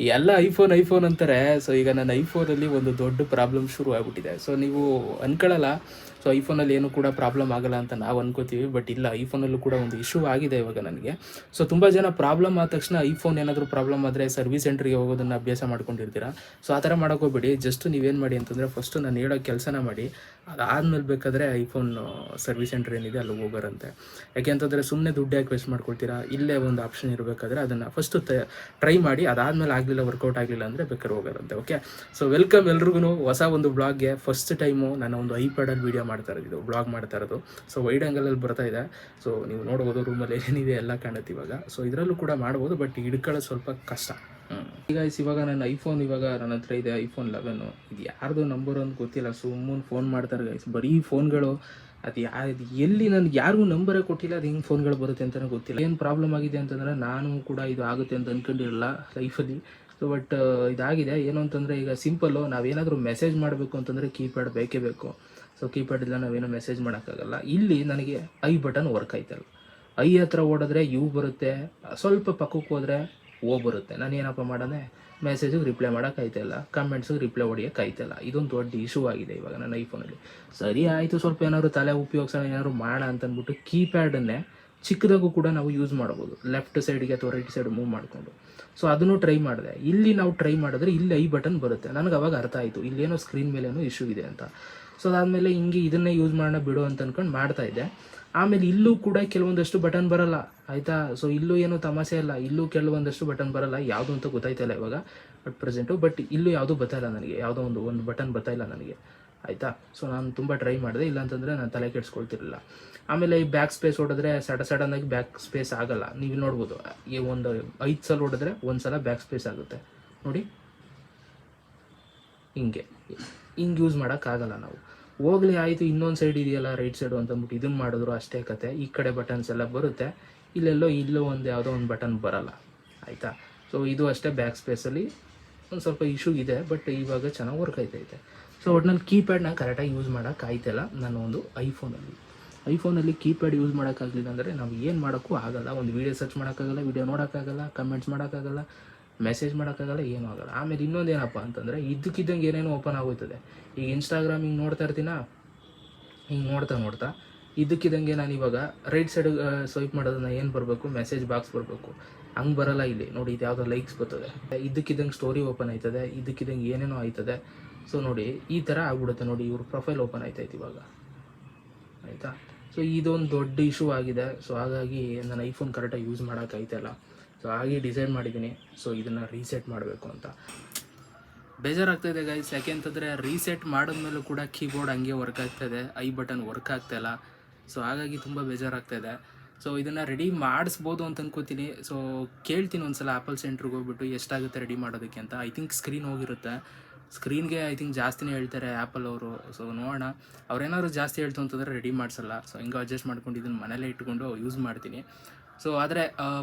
ಎಲ್ಲ iPhone iPhone ಅಂತಾರೆ. So ಈಗ ನನ್ನ ಐಫೋನಲ್ಲಿ ಒಂದು ದೊಡ್ಡ ಪ್ರಾಬ್ಲಮ್ ಶುರು ಆಗ್ಬಿಟ್ಟಿದೆ ಸೊ ನೀವು ಅನ್ಕೊಳ್ಳಲ್ಲ. ಸೊ ಐಫೋನಲ್ಲಿ ಏನು ಕೂಡ ಪ್ರಾಬ್ಲಮ್ ಆಗಲ್ಲ ಅಂತ ನಾವು ಅನ್ಕೋತೀವಿ ಬಟ್ ಇಲ್ಲ ಐಫೋನಲ್ಲೂ ಕೂಡ ಒಂದು ಇಶ್ಯೂ ಆಗಿದೆ ಇವಾಗ ನನಗೆ. ಸೊ ತುಂಬ ಜನ ಪ್ರಾಬ್ಲಮ್ ಆದ ತಕ್ಷಣ ಐಫೋನ್ ಏನಾದರೂ ಪ್ರಾಬ್ಲಮ್ ಆದರೆ ಸರ್ವಿಸ್ ಸೆಂಟ್ರಿಗೆ ಹೋಗೋದನ್ನು ಅಭ್ಯಾಸ ಮಾಡ್ಕೊಂಡಿರ್ತೀರಾ? ಸೊ ಆ ಥರ ಮಾಡೋಕ್ಕೋಗ್ಬೇಡಿ ಜಸ್ಟ್ ನೀವೇನು ಮಾಡಿ ಅಂತಂದರೆ ಫಸ್ಟು ನಾನು ಹೇಳೋ ಕೆಲಸನ ಮಾಡಿ. ಅದಾದ್ಮೇಲೆ ಬೇಕಾದರೆ ಐಫೋನ್ ಸರ್ವಿಸ್ ಸೆಂಟರ್ ಏನಿದೆ ಅಲ್ಲಿ ಹೋಗೋರಂತೆ. ಯಾಕೆ ಅಂತಂದರೆ ಸುಮ್ಮನೆ ದುಡ್ಡು ಯಾಕೆ ವೇಸ್ಟ್ ಮಾಡ್ಕೊಳ್ತೀರಾ? ಇಲ್ಲೇ ಒಂದು ಆಪ್ಷನ್ ಇರಬೇಕಾದ್ರೆ ಅದನ್ನು ಫಸ್ಟು ಟ್ರೈ ಮಾಡಿ. ಅದಾದಮೇಲೆ ಆಗಲಿಲ್ಲ ವರ್ಕೌಟ್ ಆಗಲಿಲ್ಲ ಅಂದರೆ ಬೇಕಾದ್ರೆ ಹೋಗೋರಂತೆ ಓಕೆ ಸೊ ವೆಲ್ಕಮ್ ಎಲ್ರಿಗೂ ಹೊಸ ಒಂದು ಬ್ಲಾಗ್ಗೆ ಫಸ್ಟ್ ಟೈಮು ನಾನು ಒಂದು ಐಪ್ಯಾಡಲ್ಲಿ ವೀಡಿಯೋ ಮಾಡ್ತಾ ಇರೋದು ಬ್ಲಾಗ್ ಮಾಡ್ತಾ ಇರೋದು. ಸೊ ವೈಡ್ ಆ್ಯಂಗಲಲ್ಲಿ ಬರ್ತಾ ಇದೆ. ಸೊ ನೀವು ನೋಡ್ಬೋದು ರೂಮಲ್ಲಿ ಏನಿದೆ ಎಲ್ಲ ಕಾಣುತ್ತೆ ಇವಾಗ. ಸೊ ಇದರಲ್ಲೂ ಕೂಡ ಮಾಡ್ಬೋದು ಬಟ್ ಹಿಡ್ಕೊಳ್ಳೋದು ಸ್ವಲ್ಪ ಕಷ್ಟ. ಈಗ ಇವಾಗ ನನ್ನ ಐಫೋನ್ ಇವಾಗ ನನ್ನ ಹತ್ರ ಇದೆ ಐಫೋನ್ ಲೆವೆನು ಇದು ಯಾರ್ದು ನಂಬರ್ ಅಂತ ಗೊತ್ತಿಲ್ಲ. ಸುಮ್ಮನೆ ಫೋನ್ ಮಾಡ್ತಾರೆ ಗೈಸ್ ಬರೀ ಫೋನ್ಗಳು ಅದು ಯಾ ಎಲ್ಲಿ ನನಗೆ ಯಾರಿಗೂ ನಂಬರೇ ಕೊಟ್ಟಿಲ್ಲ, ಅದು ಹೆಂಗೆ ಫೋನ್ಗಳು ಬರುತ್ತೆ ಅಂತಲೇ ಗೊತ್ತಿಲ್ಲ. ಏನು ಪ್ರಾಬ್ಲಮ್ ಆಗಿದೆ ಅಂತಂದರೆ, ನಾನು ಕೂಡ ಇದು ಆಗುತ್ತೆ ಅಂತ ಅಂದ್ಕೊಂಡಿರಲ್ಲ ಲೈಫಲ್ಲಿ ಸೊ ಬಟ್ ಇದಾಗಿದೆ. ಏನು ಅಂತಂದರೆ, ಈಗ ಸಿಂಪಲ್ಲು ನಾವೇನಾದರೂ ಮೆಸೇಜ್ ಮಾಡಬೇಕು ಅಂತಂದರೆ ಕೀಪ್ಯಾಡ್ ಬೇಕೇ ಬೇಕು. ಸೊ ಕೀಪ್ಯಾಡ್ ಇಲ್ಲ, ನಾವೇನೋ ಮೆಸೇಜ್ ಮಾಡೋಕ್ಕಾಗಲ್ಲ. ಇಲ್ಲಿ ನನಗೆ ಐ ಬಟನ್ ವರ್ಕ್ ಆಯ್ತಲ್ಲ. ಐ ಹತ್ರ ಓಡಿದ್ರೆ ಯು ಬರುತ್ತೆ. ಸ್ವಲ್ಪ ಪಕ್ಕಕ್ಕೆ ಹೋದರೆ ಓ ಬರುತ್ತೆ. ನಾನು ಏನಪ್ಪ ಮಾಡೋದೆ ಮೆಸೇಜಿಗೆ ರಿಪ್ಲೈ ಮಾಡೋಕ್ಕಾಯ್ತಿಲ್ಲ ಕಮೆಂಟ್ಸಿಗೆ ರಿಪ್ಲೈ ಹೊಡಿಯೋಕ್ಕಾಯ್ತಿಲ್ಲ ಇದೊಂದು ದೊಡ್ಡ ಇಶ್ಯೂ ಆಗಿದೆ ಇವಾಗ ನನ್ನ ಐಫೋನಲ್ಲಿ ಸರಿ, ಆಯಿತು. ಸ್ವಲ್ಪ ಏನಾದ್ರು ತಲೆ ಉಪಯೋಗಿಸೋಣ, ಏನಾದ್ರು ಮಾಡೋಣ ಅಂತಂದ್ಬಿಟ್ಟು ಕೀಪ್ಯಾಡನ್ನೇ ಚಿಕ್ಕದಾಗೂ ಕೂಡ ನಾವು ಯೂಸ್ ಮಾಡ್ಬೋದು ಲೆಫ್ಟ್ ಸೈಡ್ಗೆ ಅಥವಾ ರೈಟ್ ಸೈಡ್ ಮೂವ್ ಮಾಡಿಕೊಂಡು. ಸೊ ಅದನ್ನು ಟ್ರೈ ಮಾಡಿದೆ. ಇಲ್ಲಿ ನಾವು ಟ್ರೈ ಮಾಡಿದ್ರೆ ಇಲ್ಲಿ ಐ ಬಟನ್ ಬರುತ್ತೆ. ನನಗೆ ಅವಾಗ ಅರ್ಥ ಆಯಿತು. ಇಲ್ಲೇನೋ ಸ್ಕ್ರೀನ್ ಮೇಲೇನೋ ಇಶ್ಯೂ ಇದೆ ಅಂತ. ಸೊ ಅದಾದಮೇಲೆ ಹಿಂಗೆ ಇದನ್ನೇ ಯೂಸ್ ಮಾಡೋಣ ಬಿಡು ಅಂತ ಅನ್ಕೊಂಡು ಮಾಡ್ತಾ ಇದ್ದೆ. ಆಮೇಲೆ ಇಲ್ಲೂ ಕೂಡ ಕೆಲವೊಂದಷ್ಟು ಬಟನ್ ಬರಲ್ಲ. ಆಯಿತಾ? ಸೊ ಇಲ್ಲೂ ಏನು ತಮಾಷೆ ಇಲ್ಲ ಇಲ್ಲೂ ಕೆಲವೊಂದಷ್ಟು ಬಟನ್ ಬರಲ್ಲ. ಯಾವುದು ಅಂತ ಗೊತ್ತಾಯ್ತಲ್ಲ ಇವಾಗ. ಅಟ್ ಪ್ರೆಸೆಂಟು ಬಟ್ ಇಲ್ಲೂ ಯಾವುದೂ ಬರ್ತಾಯಿಲ್ಲ ನನಗೆ. ಯಾವುದೋ ಒಂದು ಒಂದು ಬಟನ್ ಬರ್ತಾಯಿಲ್ಲ ನನಗೆ. ಆಯಿತಾ? ಸೊ ನಾನು ತುಂಬ ಟ್ರೈ ಮಾಡಿದೆ. ಇಲ್ಲಾಂತಂದರೆ ನಾನು ತಲೆ ಕೆಡಿಸ್ಕೊಳ್ತಿರಲಿಲ್ಲ. ಆಮೇಲೆ ಈ ಬ್ಯಾಕ್ ಸ್ಪೇಸ್ ಹೊಡೆದ್ರೆ ಸಡ ಸಡನ್ನಾಗಿ ಬ್ಯಾಕ್ ಸ್ಪೇಸ್ ಆಗಲ್ಲ. ನೀವು ನೋಡ್ಬೋದು. ಈ ಒಂದು ಐದು ಸಲ ಹೊಡೆದ್ರೆ ಒಂದು ಸಲ ಬ್ಯಾಕ್ ಸ್ಪೇಸ್ ಆಗುತ್ತೆ. ನೋಡಿ. ಹಿಂಗೆ. ಹಿಂಗೆ ಯೂಸ್ ಮಾಡೋಕ್ಕಾಗಲ್ಲ ನಾವು. ಹೋಗ್ಲಿ, ಆಯಿತು, ಇನ್ನೊಂದು ಸೈಡ್ ಇದೆಯಲ್ಲ ರೈಟ್ ಸೈಡು ಅಂತಂದ್ಬಿಟ್ಟು ಇದನ್ನು ಮಾಡಿದ್ರು ಅಷ್ಟೇ ಕತೆ. ಈ ಕಡೆ ಬಟನ್ಸ್ ಎಲ್ಲ ಬರುತ್ತೆ. ಇಲ್ಲೆಲ್ಲೋ, ಇಲ್ಲೋ ಒಂದು ಯಾವುದೋ ಒಂದು ಬಟನ್ ಬರಲ್ಲ. ಆಯಿತಾ? ಸೊ ಇದು ಅಷ್ಟೇ ಬ್ಯಾಕ್ ಸ್ಪೇಸಲ್ಲಿ ಒಂದು ಸ್ವಲ್ಪ ಇಶ್ಯೂ ಇದೆ ಬಟ್ ಇವಾಗ ಚೆನ್ನಾಗಿ ವರ್ಕ್ ಆಯ್ತೈತೆ. ಸೊ ಒಟ್ನಲ್ಲಿ ಕೀಪ್ಯಾಡ್ನ ಕರೆಕ್ಟಾಗಿ ಯೂಸ್ ಮಾಡೋಕ್ಕಾಯ್ತಲ್ಲ ನಾನು ಒಂದು ಐಫೋನಲ್ಲಿ. ಐಫೋನಲ್ಲಿ ಕೀಪ್ಯಾಡ್ ಯೂಸ್ ಮಾಡೋಕ್ಕಾಗಲಿಲ್ಲ ಅಂದರೆ ನಾವು ಏನು ಮಾಡೋಕ್ಕೂ ಆಗಲ್ಲ. ಒಂದು ವೀಡಿಯೋ ಸರ್ಚ್ ಮಾಡೋಕ್ಕಾಗಲ್ಲ, ವೀಡಿಯೋ ನೋಡೋಕ್ಕಾಗಲ್ಲ, ಕಮೆಂಟ್ಸ್ ಮಾಡೋಕ್ಕಾಗಲ್ಲ, ಮೆಸೇಜ್ ಮಾಡೋಕ್ಕಾಗಲ್ಲ, ಏನೂ ಆಗಲ್ಲ. ಆಮೇಲೆ ಇನ್ನೊಂದು ಏನಪ್ಪ ಅಂತಂದರೆ ಇದ್ದಕ್ಕಿದ್ದಂಗೆ ಏನೇನೋ ಓಪನ್ ಆಗೋಯ್ತದೆ. ಈಗ ಇನ್ಸ್ಟಾಗ್ರಾಮ್ ಹಿಂಗೆ ನೋಡ್ತಾ ಇರ್ತೀನ? ಹಿಂಗೆ ನೋಡ್ತಾ ನೋಡ್ತಾ ಇದ್ದಕ್ಕಿದ್ದಂಗೆ ನಾನು ಇವಾಗ ರೈಟ್ ಸೈಡ್ ಸ್ವೈಪ್ ಮಾಡೋದನ್ನ ಏನು ಬರಬೇಕು? ಮೆಸೇಜ್ ಬಾಕ್ಸ್ ಬರಬೇಕು. ಹಂಗೆ ಬರಲ್ಲ ಇಲ್ಲಿ. ನೋಡಿ, ಇದು ಯಾವುದೋ ಲೈಕ್ಸ್ ಬರ್ತದೆ. ಇದ್ದಕ್ಕಿದ್ದಂಗೆ ಸ್ಟೋರಿ ಓಪನ್ ಆಯ್ತದೆ. ಇದ್ದಕ್ಕಿದ್ದಂಗೆ ಏನೇನೋ ಆಯ್ತದೆ. ಸೊ ನೋಡಿ, ಈ ಥರ ಆಗ್ಬಿಡುತ್ತೆ ನೋಡಿ, ಇವ್ರ ಪ್ರೊಫೈಲ್ ಓಪನ್ ಆಯ್ತೈತೆ ಇವಾಗ. ಆಯಿತಾ? ಸೊ ಇದೊಂದು ದೊಡ್ಡ ಇಶ್ಯೂ ಆಗಿದೆ. ಸೊ ಹಾಗಾಗಿ ನಾನು ಐಫೋನ್ ಕರೆಕ್ಟಾಗಿ ಯೂಸ್ ಮಾಡೋಕ್ಕಾಯ್ತಲ್ಲ ಸೊ ಹಾಗೆ ಡಿಸೈಡ್ ಮಾಡಿದ್ದೀನಿ ಸೊ ಇದನ್ನು ರೀಸೆಟ್ ಮಾಡಬೇಕು ಅಂತ. ಬೇಜಾರಾಗ್ತಾಯಿದೆ ಗೈಸ್ ಯಾಕೆ ಅಂತಂದರೆ ರೀಸೆಟ್ ಮಾಡಿದ್ಮೇಲೂ ಕೂಡ ಕೀಬೋರ್ಡ್ ಹಂಗೆ ವರ್ಕ್ ಆಗ್ತಾಯಿದೆ ಐ ಬಟನ್ ವರ್ಕ್ ಆಗ್ತಾಯಿಲ್ಲ ಸೊ ಹಾಗಾಗಿ ತುಂಬ ಬೇಜಾರಾಗ್ತಾಯಿದೆ ಸೊ ಇದನ್ನು ರೆಡಿ ಮಾಡಿಸ್ಬೋದು ಅಂತ ಅನ್ಕೋತೀನಿ. ಸೊ ಕೇಳ್ತೀನಿ ಒಂದ್ಸಲ ಆ್ಯಪಲ್ ಸೆಂಟ್ರಿಗೆ ಹೋಗ್ಬಿಟ್ಟು ಎಷ್ಟಾಗುತ್ತೆ ರೆಡಿ ಮಾಡೋದಕ್ಕೆ ಅಂತ. ಐ ಥಿಂಕ್ ಸ್ಕ್ರೀನ್ ಹೋಗಿರುತ್ತೆ. ಸ್ಕ್ರೀನ್ಗೆ ಐ ಥಿಂಕ್ ಜಾಸ್ತಿನೇ ಹೇಳ್ತಾರೆ ಆ್ಯಪಲ್ ಅವರು ಸೊ ನೋಡೋಣ. ಅವ್ರೇನಾದ್ರು ಜಾಸ್ತಿ ಹೇಳ್ತು ಅಂತಂದರೆ ರೆಡಿ ಮಾಡಿಸಲ್ಲ. ಸೊ ಹಿಂಗೆ ಅಡ್ಜಸ್ಟ್ ಮಾಡ್ಕೊಂಡು ಇದನ್ನು ಮನೇಲೇ ಇಟ್ಕೊಂಡು ಯೂಸ್ ಮಾಡ್ತೀನಿ. ಸೊ ಆದರೆ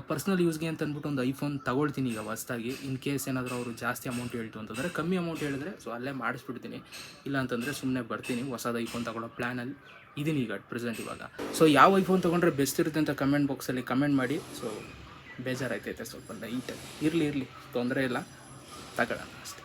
ಪರ್ಸ್ನಲ್ ಯೂಸ್ಗೆ ಅಂತ ಅಂದ್ಬಿಟ್ಟು ಒಂದು ಐಫೋನ್ ತಗೊಳ್ತೀನಿ ಈಗ ಹೊಸ್ದಾಗಿ. ಇನ್ ಕೇಸ್ ಏನಾದರೂ ಅವರು ಜಾಸ್ತಿ ಅಮೌಂಟ್ ಹೇಳ್ತು ಅಂತಂದರೆ, ಕಮ್ಮಿ ಅಮೌಂಟ್ ಹೇಳಿದ್ರೆ ಸೊ ಅಲ್ಲೇ ಮಾಡಿಸ್ಬಿಡ್ತೀನಿ. ಇಲ್ಲ ಅಂತಂದರೆ ಸುಮ್ಮನೆ ಬರ್ತೀನಿ. ಹೊಸದ ಐಫೋನ್ ತಗೊಳ್ಳೋ ಪ್ಲ್ಯಾನಲ್ಲಿ ಇದೀನಿ ಈಗ ಅಟ್ ಪ್ರೆಸೆಂಟ್ ಇವಾಗ. ಸೊ ಯಾವ ಐಫೋನ್ ತೊಗೊಂಡ್ರೆ ಬೆಸ್ಟ್ ಇರುತ್ತೆ ಅಂತ ಕಮೆಂಟ್ ಬಾಕ್ಸಲ್ಲಿ ಕಮೆಂಟ್ ಮಾಡಿ. ಸೊ ಬೇಜಾರಾಯ್ತೈತೆ ಸ್ವಲ್ಪ ಲೈಟಾಗಿ ಇರಲಿ ಇರಲಿ. ತೊಂದರೆ ಇಲ್ಲ. ತಗೊಳ್ಳೋಣ ಅಷ್ಟೇ.